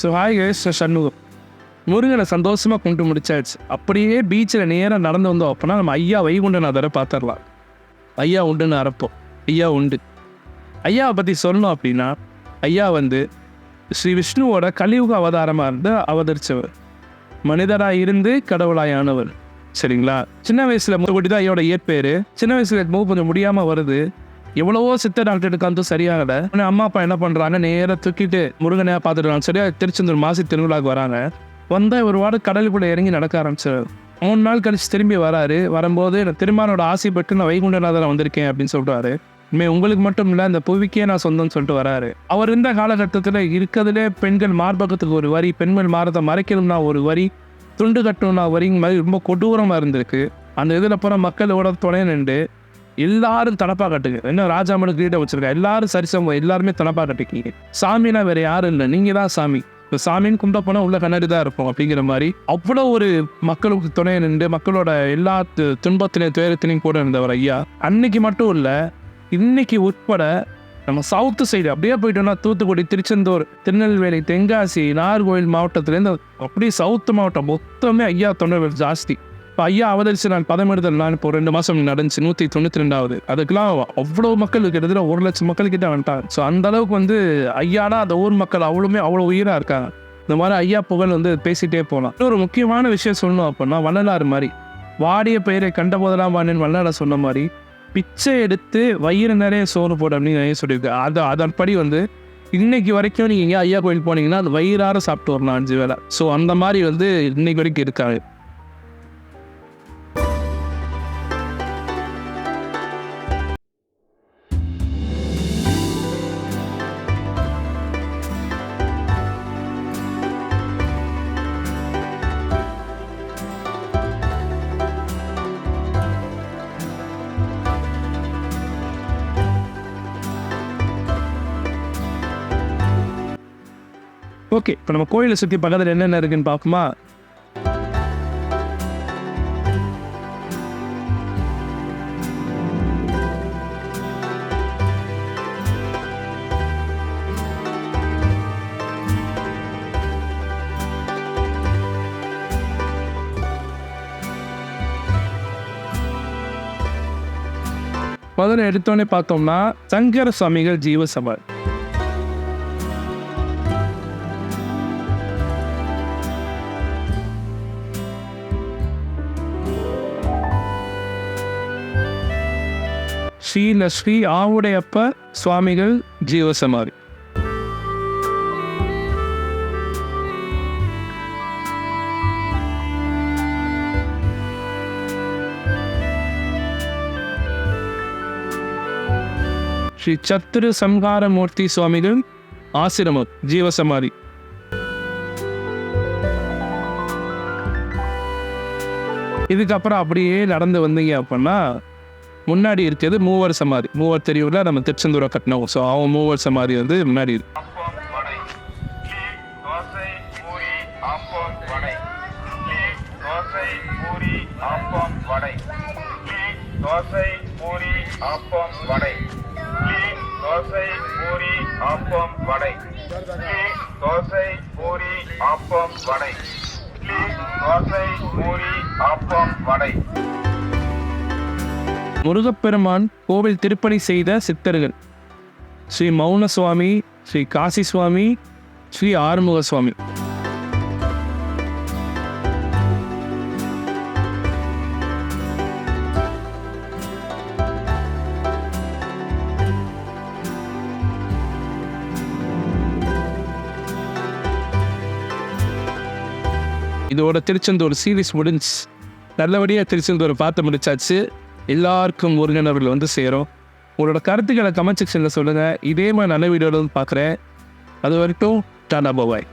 So hi guys Shanmugam முருகனை சந்தோஷமாக கொண்டு முடிச்சாச்சு. அப்படியே பீச்சில் நேராக நடந்து வந்தோம். அப்போனா நம்ம ஐயா வைகுண்டநாதரை பார்த்துடலாம். ஐயா உண்டுன்னு அரைப்போம் ஐயா உண்டு. ஐயாவை பற்றி சொல்லணும் அப்படின்னா ஐயா வந்து ஸ்ரீ விஷ்ணுவோட கலியுக அவதாரமாக இருந்து அவதரித்தவர் மனிதராக இருந்து கடவுளாயானவர் சரிங்களா? சின்ன வயசில் முருகொட்டி தான் ஐயோட இயற்பேர் சின்ன வயசில் மூவ் கொஞ்சம் முடியாமல் வருது. எவ்வளவோ சித்த டாக்டருக்கு வந்து சரியாகலை. உடனே அம்மா அப்பா என்ன பண்றாங்க? நேராக தூக்கிட்டு முருகனையா பார்த்துட்டு சரியா திருச்செந்தூர் மாசி திருவிழாக்கு வராங்க. வந்தால் ஒரு வாரம் கடலுக்குள்ளே இறங்கி நடக்க ஆரம்பிச்சார் மூணு நாள் கழிச்சு திரும்பி வராரு. வரும்போது நான் திருமானோட ஆசை பெற்று நான் வைகுண்டநாதரை வந்திருக்கேன் அப்படின்னு சொல்றாரு. இனிமே உங்களுக்கு மட்டும் இல்லை இந்த புவிக்கே நான் சொந்தம்னு சொல்லிட்டு வராரு. அவர் இருந்த காலகட்டத்தில் இருக்கிறதுலே பெண்கள் மார்பகத்துக்கு ஒரு வரி பெண்கள் மாரத்தை மறைக்கணும்னா ஒரு வரி துண்டு கட்டணும்னா வரிங்க மாதிரி ரொம்ப கொடூரமாக இருந்திருக்கு. அந்த இதில் போகிற மக்களோட துணை நின்று எல்லாரும் தனப்பா கட்டுங்க. என்ன ராஜாமனு கிரீடம் வச்சிருக்கா? எல்லாரும் சரிசமம் எல்லாருமே தனப்பா கட்டிக்கிங்க. சாமினா வேற யாரும் இல்லை. நீங்க தான் சாமி. இப்போ சாமின்னு கும்பிட போனால் உள்ள கண்ணாடி தான் இருப்போம் அப்படிங்கிற மாதிரி அவ்வளோ ஒரு மக்களுக்கு துணை நின்று மக்களோட எல்லா துன்பத்திலையும் துயரத்திலையும் கூட இருந்தவர் ஐயா. அன்னைக்கு மட்டும் இல்லை இன்னைக்கு உட்பட நம்ம சவுத்து சைடு அப்படியே போயிட்டோம்னா தூத்துக்குடி திருச்செந்தூர் திருநெல்வேலி தென்காசி நாகர்கோவில் மாவட்டத்துலேருந்து அப்படியே சவுத்து மாவட்டம் மொத்தமே ஐயா தொண்டர்கள் ஜாஸ்தி. இப்போ ஐயா அவதரிச்சு நான் பதமெடுதல் நான் இப்போ ரெண்டு மாதம் நடந்துச்சு நூற்றி தொண்ணூற்றி ரெண்டாவது அதுக்கெல்லாம் அவ்வளோ மக்கள் கிட்டத்தட்ட ஒரு லட்சம் மக்கள் கிட்ட வந்துட்டாங்க. ஸோ அந்த அளவுக்கு வந்து ஐயானா அந்த ஊர் மக்கள் அவ்வளோமே அவ்வளோ உயிராக இருக்காங்க. இந்த மாதிரி ஐயா புகழ் வந்து பேசிகிட்டே போகலாம் இன்னொரு முக்கியமான விஷயம் சொல்லணும் அப்படின்னா வள்ளலார் மாதிரி. வாடிய பெயரை கண்ட போதெல்லாம் வாணின்னு வள்ளலார் சொன்ன மாதிரி பிச்சை எடுத்து வயிறு நிறைய சோறு போடு அப்படின்னு ஐயா சொல்லியிருக்கு அதை அதன்படி வந்து இன்னைக்கு வரைக்கும் நீங்கள் எங்கேயா ஐயா கோயில் போனீங்கன்னா அது வயிறார சாப்பிட்டு வரலாம் அஞ்சு வேளை. ஸோ அந்த மாதிரி வந்து இன்னைக்கு வரைக்கும் இருக்காங்க. ஓகே இப்போ நம்ம கோயிலை சுற்றி பக்கத்தில் என்னென்ன இருக்குன்னு பார்க்குமா முதல்ல எடுத்தோடனே பார்த்தோம்னா சங்கர சுவாமிகள் ஜீவசபை. ஸ்ரீல ஸ்ரீ ஆவுடையப்ப சுவாமிகள் ஜீவசமாரி ஸ்ரீ சத்துரு சம்ஹாரமூர்த்தி சுவாமிகள் ஆசிரமம் ஜீவசமாரி இதுக்கப்புறம் அப்படியே நடந்து வந்தீங்க அப்படின்னா முன்னாடி இருக்கிறது மூவர் சமாதி. மூவர் தெரியும்ல நம்ம திருச்செந்தூரை கட்டினோம். ஸோ அவன் மூவர் சமாதி வந்து முன்னாடி இருக்கு. ஆப்பம் வடை இட்லி தோசை பூரி ஆப்பம் வடை இட்லி தோசை பூரி ஆப்பம் வடை இட்லி தோசை பூரி ஆப்பம் வடை இட்லி தோசை பூரி ஆப்பம் வடை முருகப்பெருமான் கோவில் திருப்பணி செய்த சித்தர்கள். ஸ்ரீ மௌன சுவாமி ஸ்ரீ காசி சுவாமி ஸ்ரீ ஆறுமுக சுவாமி இதோட திருச்செந்தூர் சீரீஸ் முடிஞ்சு. நல்லபடியாக திருச்செந்தூரை பார்த்து முடிச்சாச்சு. எல்லாருக்கும் ஒருங்கிணர்கள் வந்து சேரும். உங்களோட கருத்துக்களை கமெண்ட் செக்ஷனில் சொல்லுங்கள் இதே மாதிரி நல்ல வீடியோவில் வந்து பார்க்குறேன். அது வரைக்கும் டாடா பாய்